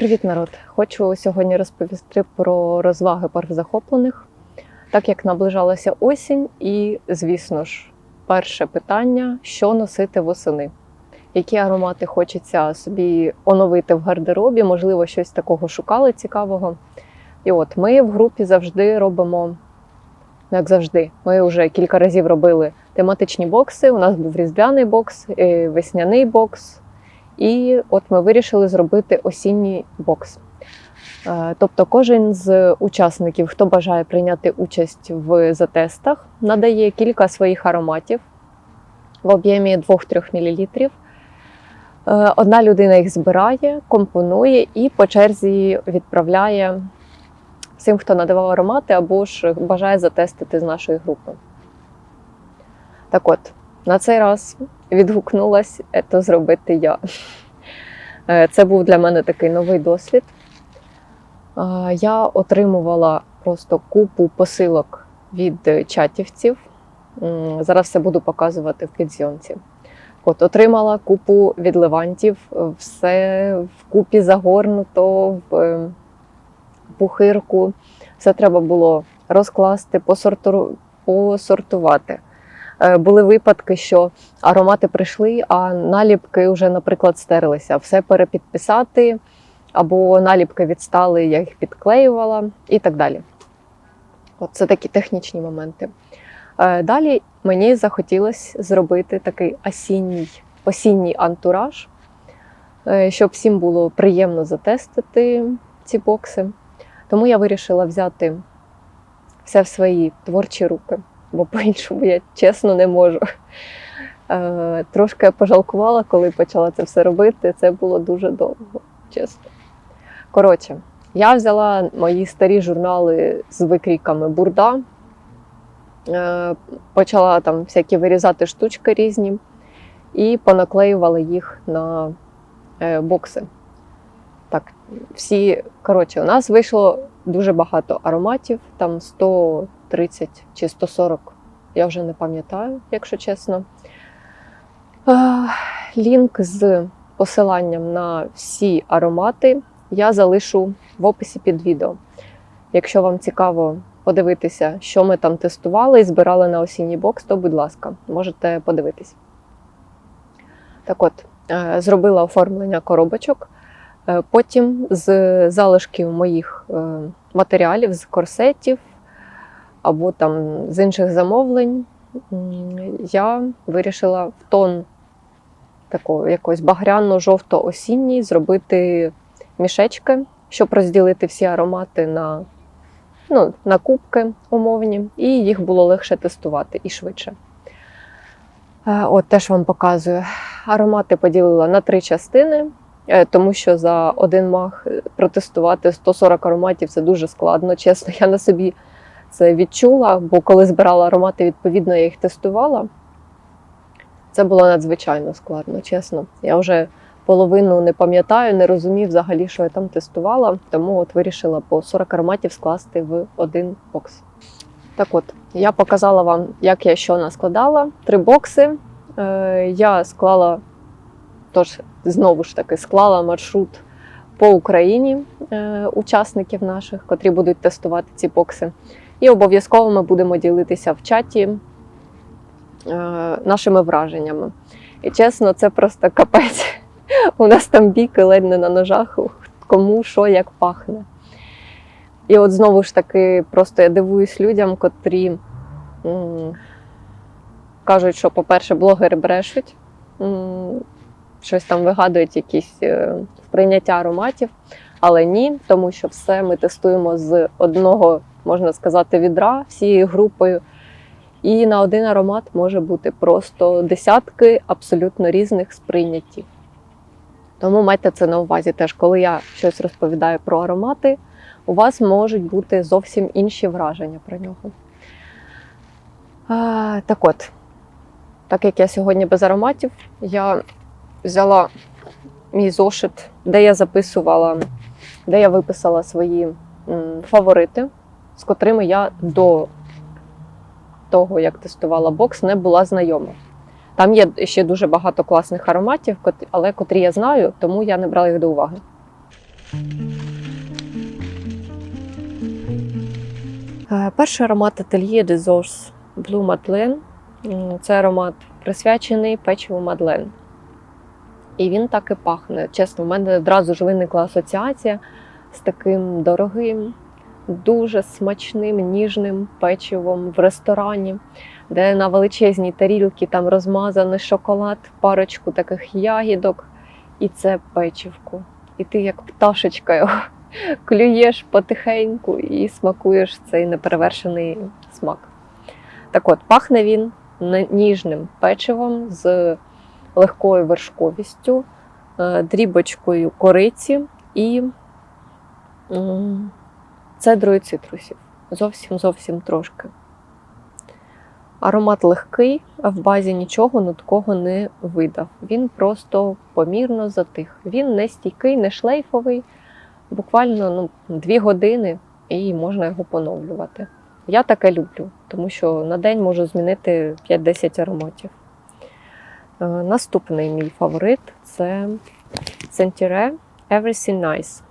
Привіт, народ! Хочу сьогодні розповісти про розваги паркзахоплених, так як наближалася осінь, і, звісно ж, перше питання: що носити восени? Які аромати хочеться собі оновити в гардеробі? Можливо, щось такого шукали цікавого. І от ми в групі завжди робимо, ну як завжди, ми вже кілька разів робили тематичні бокси. У нас був різдвяний бокс, е, весняний бокс. І от ми вирішили зробити осінній бокс. Е, Тобто, кожен з учасників, хто бажає прийняти участь в затестах, надає кілька своїх ароматів в об'ємі 2-3 мл. Е, Одна людина їх збирає, компонує і по черзі відправляє всім, хто надавав аромати або ж бажає затестити з нашої групи. Так от, на цей раз відгукнулась це зробити я. Е, Це був для мене такий новий досвід. Е, Я отримувала просто купу посилок від чатівців. Зараз все буду показувати в підзйомці. От, отримала купу відливантів, все в купі загорнуто, в е, пухирку. Все треба було розкласти, посорту- посортувати. Е, Були випадки, що аромати прийшли, а наліпки вже, наприклад, стерлися. Все перепідписати, або наліпки відстали, я їх підклеювала і так далі. От це такі технічні моменти. Е, Далі мені захотілося зробити такий осінній, осінній антураж, е, щоб всім було приємно затестити ці бокси. Тому я вирішила взяти все в свої творчі руки бо по-іншому я чесно не можу. Е, Трошки пожалкувала, коли почала це все робити. Це було дуже довго, чесно. Коротше, я взяла мої старі журнали з викрійками бурда, е, почала там всякі вирізати штучки різні і понаклеювала їх на е, бокси. Всі, коротше, у нас вийшло дуже багато ароматів, там 130 чи 140, я вже не пам'ятаю, якщо чесно. Лінк з посиланням на всі аромати я залишу в описі під відео. Якщо вам цікаво подивитися, що ми там тестували і збирали на осінній бокс, то, будь ласка, можете подивитись. Так от, е, зробила оформлення коробочок. Е, Потім з залишків моїх е, матеріалів, з корсетів або там з інших замовлень, я вирішила в тон такого якось багряно-жовто-осінній зробити мішечки, щоб розділити всі аромати на, ну, на кубки умовні, і їх було легше тестувати і швидше. Е, От теж вам показую. Аромати поділила на три частини. Е, тому що за один мах е, протестувати 140 ароматів це дуже складно. Чесно, я на собі це відчула, бо коли збирала аромати, відповідно, я їх тестувала. Це було надзвичайно складно, чесно. Я вже половину не пам'ятаю, не розумів взагалі, що я там тестувала, тому от вирішила по 40 ароматів скласти в один бокс. Так от, я показала вам, як я що наскладала. Три бокси. Е, Я склала Тож, знову ж таки, склала маршрут по Україні е, учасників наших, котрі будуть тестувати ці бокси. І обов'язково ми будемо ділитися в чаті е, нашими враженнями. І чесно, це просто капець. У нас там біки ледь не на ножах, кому що як пахне. І от знову ж таки, просто я дивуюсь людям, котрі м, кажуть, що, по-перше, блогери брешуть. М, щось там вигадують, якісь е, прийняття ароматів. Але ні, тому що все ми тестуємо з одного, можна сказати, відра всією групою. І на один аромат може бути просто десятки абсолютно різних сприйняттів. Тому майте це на увазі теж, коли я щось розповідаю про аромати, у вас можуть бути зовсім інші враження про нього. А, так от, так як я сьогодні без ароматів, я взяла мій зошит, де я записувала, де я виписала свої фаворити, з котрими я до того, як тестувала бокс, не була знайома. Там є ще дуже багато класних ароматів, але котрі я знаю, тому я не брала їх до уваги. Е, Перший аромат ательє de Zors Blue Madeleine. Це аромат присвячений печиву Мадлен. І він так і пахне. Чесно, в мене одразу ж виникла асоціація з таким дорогим, дуже смачним, ніжним печивом в ресторані, де на величезній тарілці там розмазаний шоколад, парочку таких ягідок, і це печивко. І ти як пташечка його клюєш потихеньку і смакуєш цей неперевершений смак. Так от, пахне він ніжним печивом з легкою вершковістю, е, дрібочкою кориці і цедрою цитрусів. Зовсім зовсім трошки. Аромат легкий, а в базі нічого нудкого не видав. Він просто помірно затих. Він не стійкий, не шлейфовий, буквально ну, дві години і можна його поновлювати. Я таке люблю, тому що на день можу змінити 5-10 ароматів. Е, Наступний мій фаворит це Sentire Everything Nice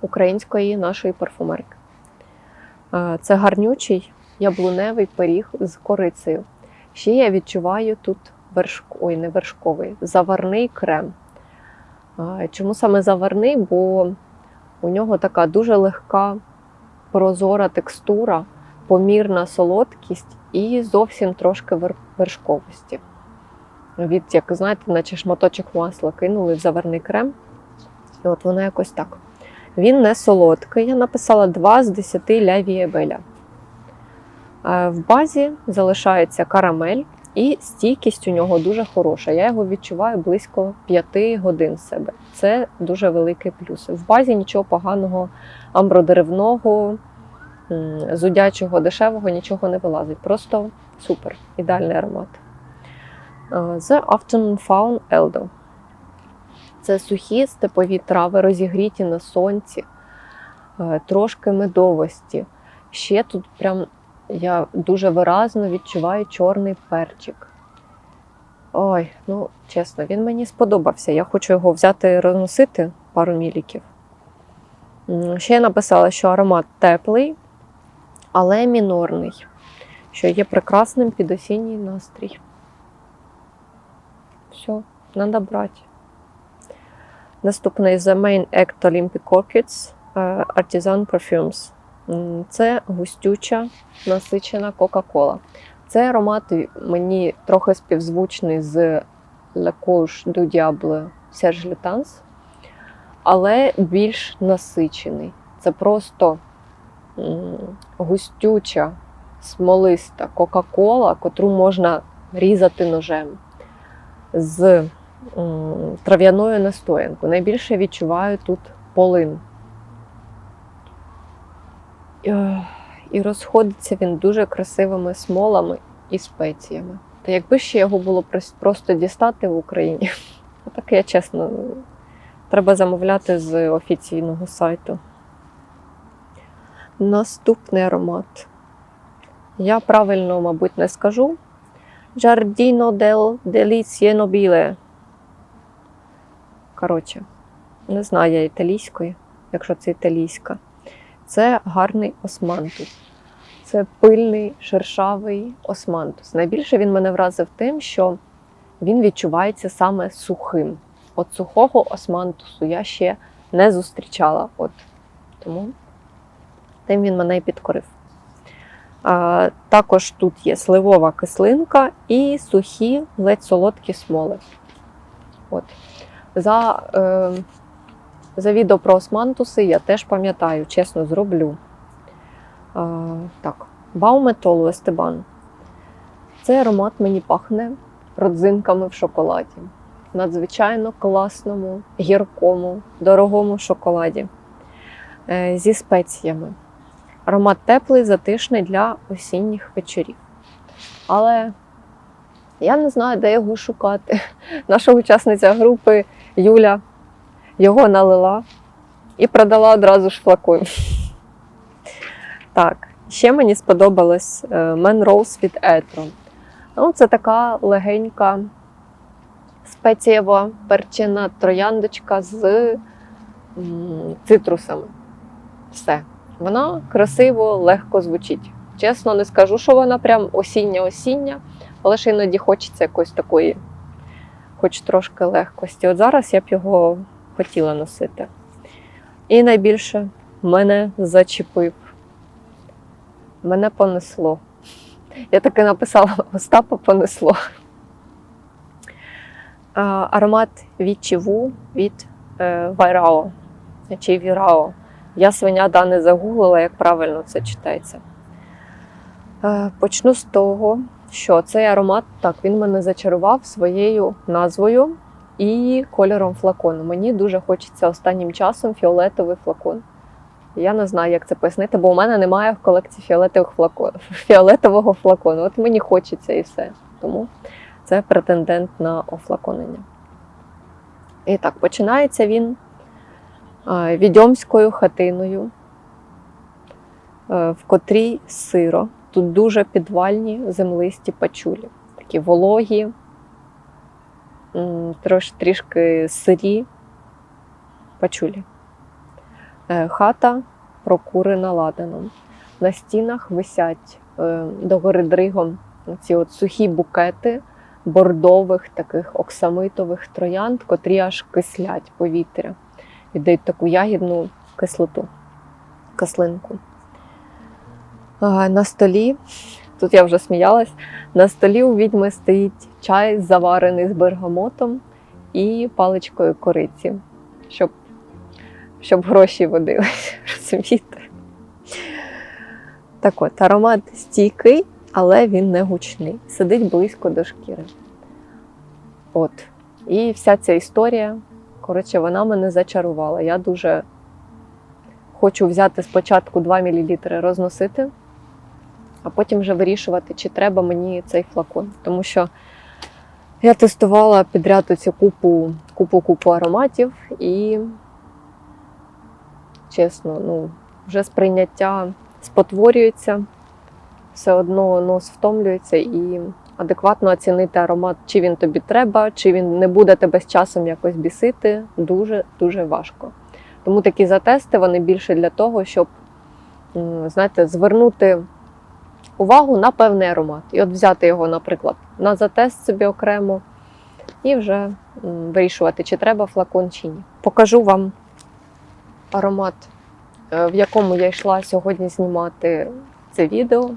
української нашої парфумерки. Е, Це гарнючий яблуневий пиріг з корицею. Ще я відчуваю тут вершк... Ой, не вершковий, заварний крем. Е, Чому саме заварний? Бо у нього така дуже легка прозора текстура, помірна солодкість і зовсім трошки вершковості. Від, як знаєте, наче шматочок масла кинули в заварний крем. І от воно якось так. Він не солодкий. Я написала 2 з 10 ля Вієбеля. Е, В базі залишається карамель, і стійкість у нього дуже хороша. Я його відчуваю близько 5 годин себе. Це дуже великий плюс. В базі нічого поганого, амбродеревного, зудячого, дешевого нічого не вилазить. Просто супер, ідеальний аромат. Е, The Afternoon Fawn Eldo. Це сухі степові трави, розігріті на сонці, е, трошки медовості. Ще тут прям я дуже виразно відчуваю чорний перчик. Ой, ну чесно, він мені сподобався. Я хочу його взяти і розносити пару міліків. Ще я написала, що аромат теплий, але мінорний, що є прекрасним під осінній настрій. Все, треба брати. Наступний The Main Act Olympic Orchids е, Artisan Perfumes. Це густюча, насичена Кока-Кола. Цей аромат мені трохи співзвучний з La Couche du Diable Serge Lutens, але більш насичений. Це просто густюча, смолиста Кока-Кола, котру можна різати ножем. З трав'яною настоянкою. Найбільше відчуваю тут полин. Е, І розходиться він дуже красивими смолами і спеціями. Та якби ще його було просто дістати в Україні, так я чесно, треба замовляти з офіційного сайту. Наступний аромат. Я правильно, мабуть, не скажу. Giardino del Delizie Nobile. Коротше, не знаю я італійської, якщо це італійська. Це гарний османтус. Це пильний, шершавий османтус. Найбільше він мене вразив тим, що він відчувається саме сухим. От сухого османтусу я ще не зустрічала. От. Тому тим він мене і підкорив. Також тут є сливова кислинка і сухі, ледь солодкі смоли. От. За, е, за відео про османтуси я теж пам'ятаю, чесно зроблю. А, так, Бауметолу Естебан. Цей аромат мені пахне родзинками в шоколаді. Надзвичайно класному, гіркому, дорогому шоколаді е, зі спеціями. Аромат теплий, затишний для осінніх вечорів. Але я не знаю, де його шукати. Наша учасниця групи Юля його налила і продала одразу ж флакон. Так, ще мені сподобалось е, Man Rose від Etro. Ну, це така легенька спецієва перчена трояндочка з цитрусами. Все. Вона красиво, легко звучить. Чесно, не скажу, що вона прям осіння-осіння, але ж іноді хочеться якоїсь такої, хоч трошки легкості. От зараз я б його хотіла носити. І найбільше мене зачепив. Мене понесло. Я таки написала Остапа понесло. Аромат від від е, Вайрао чи Вірао. Я свиня да не загуглила, як правильно це читається. Е, Почну з того, що цей аромат так він мене зачарував своєю назвою і кольором флакону. Мені дуже хочеться останнім часом фіолетовий флакон. Я не знаю, як це пояснити, бо у мене немає в колекції фіолетових флакон, фіолетового флакону. От мені хочеться і все. Тому це претендент на офлаконення. І так, починається він відьомською хатиною, е, в котрій сиро. Тут дуже підвальні землисті пачулі, такі вологі, трош, трішки сирі пачулі. Е, Хата прокурена ладаном. На стінах висять е, догори дригом ці от сухі букети бордових, таких оксамитових троянд, котрі аж кислять повітря, віддають таку ягідну кислоту, кислинку. На столі, тут я вже сміялась, на столі у відьми стоїть чай, заварений з бергамотом і паличкою кориці, щоб, щоб гроші водились, розумієте? Так от, аромат стійкий, але він не гучний. Сидить близько до шкіри. От. І вся ця історія, коротше, вона мене зачарувала. Я дуже хочу взяти спочатку 2 мл розносити, а потім вже вирішувати, чи треба мені цей флакон. Тому що я тестувала підряд цю купу, купу, купу ароматів і, чесно, ну, вже сприйняття спотворюється, все одно нос втомлюється і адекватно оцінити аромат, чи він тобі треба, чи він не буде тебе з часом якось бісити, дуже-дуже важко. Тому такі затести вони більше для того, щоб знаєте, звернути увагу на певний аромат. І от взяти його, наприклад, на затест собі окремо і вже вирішувати, чи треба флакон, чи ні. Покажу вам аромат, е, в якому я йшла сьогодні знімати це відео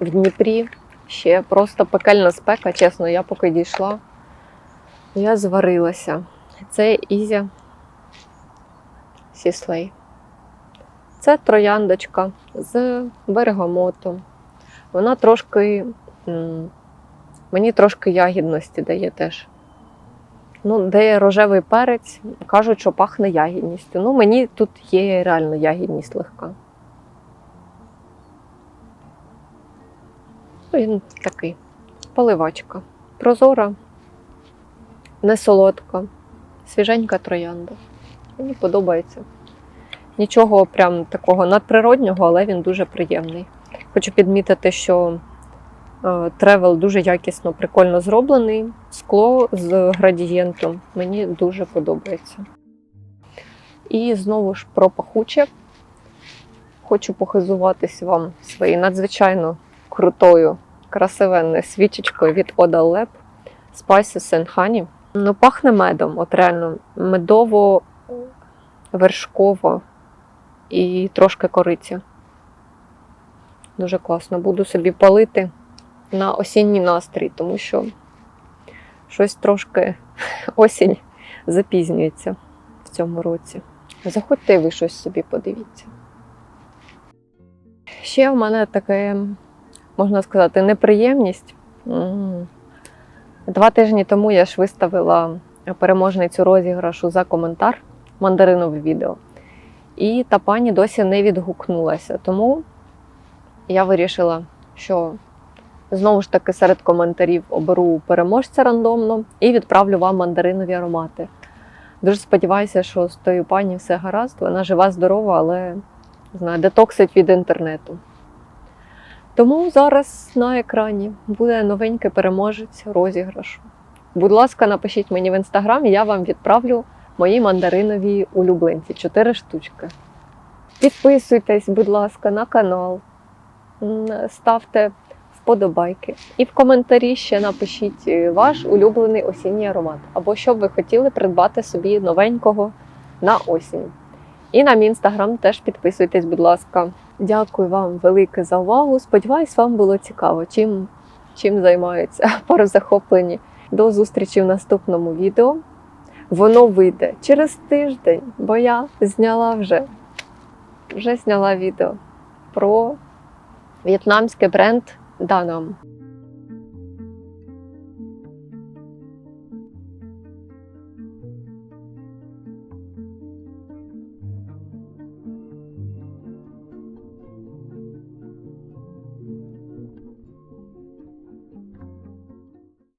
в Дніпрі. Ще просто пекельна спека, чесно, я поки дійшла, я зварилася. Це Ізя Сіслей. Це трояндочка з бергамотом. Вона трошки, мені трошки ягідності дає теж. Ну, де рожевий перець, кажуть, що пахне ягідністю. Ну, мені тут є реально ягідність легка. Він такий поливачка. Прозора, не солодка, свіженька троянда. Мені подобається. Нічого прям такого надприроднього, але він дуже приємний. Хочу підмітити, що е, тревел дуже якісно, прикольно зроблений. Скло з градієнтом мені дуже подобається. І знову ж про пахуче. Хочу похизуватись вам своєю надзвичайно крутою, красивенною свічечкою від Odal Lab Spices and Honey. Ну, пахне медом, от реально медово-вершково і трошки кориці. Дуже класно. Буду собі палити на осінній настрій, тому що щось трошки осінь запізнюється в цьому році. Заходьте і ви щось собі подивіться. Ще в мене таке, можна сказати, неприємність. Два тижні тому я ж виставила переможницю розіграшу за коментар мандаринове відео. І та пані досі не відгукнулася. Тому я вирішила, що знову ж таки серед коментарів оберу переможця рандомно і відправлю вам мандаринові аромати. Дуже сподіваюся, що з тою пані все гаразд. Вона жива, здорова, але не знаю, детоксить від інтернету. Тому зараз на екрані буде новенький переможець розіграшу. Будь ласка, напишіть мені в інстаграм, я вам відправлю мої мандаринові улюбленці. Чотири штучки. Підписуйтесь, будь ласка, на канал, ставте вподобайки. І в коментарі ще напишіть е, ваш улюблений осінній аромат, або що б ви хотіли придбати собі новенького на осінь. І на мій інстаграм теж підписуйтесь, будь ласка. Дякую вам велике за увагу. Сподіваюсь, вам було цікаво, чим, чим займаються парозахоплені. До зустрічі в наступному відео. Воно вийде через тиждень, бо я зняла вже, вже зняла відео про в'єтнамський бренд Данам.